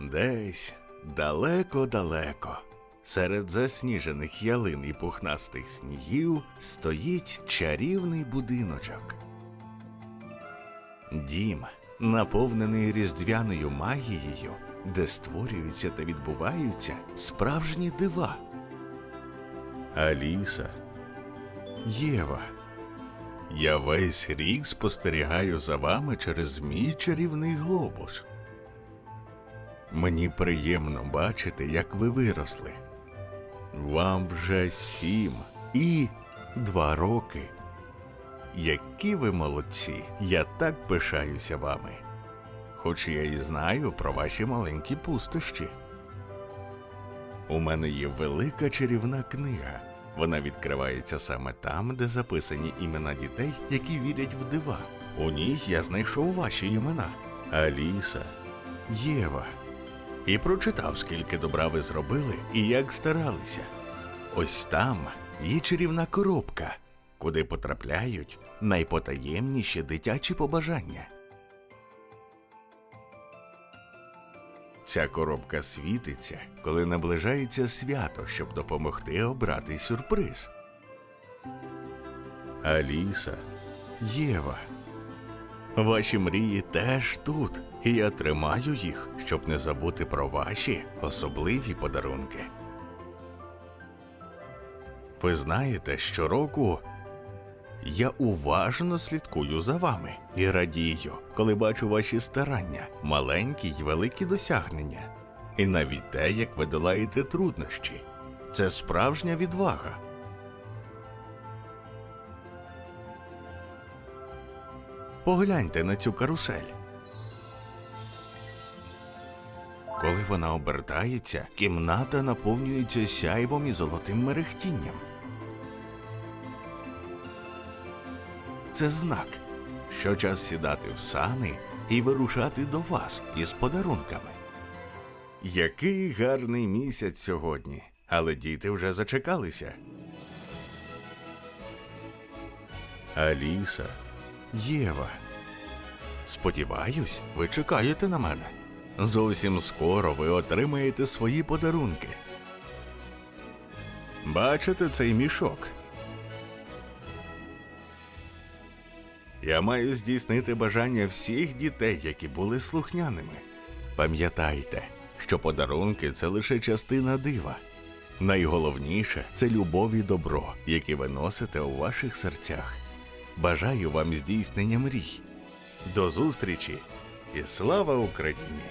Десь далеко-далеко, серед засніжених ялин і пухнастих снігів стоїть чарівний будиночок. Дім, наповнений різдвяною магією, де створюються та відбуваються справжні дива. Аліса, Єва. Я весь рік спостерігаю за вами через мій чарівний глобус. Мені приємно бачити, як ви виросли. Вам вже сім і два роки. Які ви молодці! Я так пишаюся вами. Хоч я і знаю про ваші маленькі пустощі. У мене є велика чарівна книга. Вона відкривається саме там, де записані імена дітей, які вірять в дива. У ній я знайшов ваші імена Аліса, Єва. І прочитав, скільки добра ви зробили і як старалися. Ось там є чарівна коробка, куди потрапляють найпотаємніші дитячі побажання. Ця коробка світиться, коли наближається свято, щоб допомогти обрати сюрприз. Аліса, Єва. Ваші мрії теж тут, і я тримаю їх, щоб не забути про ваші особливі подарунки. Ви знаєте, щороку я уважно слідкую за вами і радію, коли бачу ваші старання, маленькі й великі досягнення, і навіть те, як ви долаєте труднощі. Це справжня відвага. Погляньте на цю карусель. Коли вона обертається, кімната наповнюється сяйвом і золотим мерехтінням. Це знак, що час сідати в сани і вирушати до вас із подарунками. Який гарний місяць сьогодні, але діти вже зачекалися. Аліса, Єва. Сподіваюсь, ви чекаєте на мене. Зовсім скоро ви отримаєте свої подарунки. Бачите цей мішок? Я маю здійснити бажання всіх дітей, які були слухняними. Пам'ятайте, що подарунки це лише частина дива. Найголовніше це любов і добро, які ви носите у ваших серцях. Бажаю вам здійснення мрій. До зустрічі і слава Україні!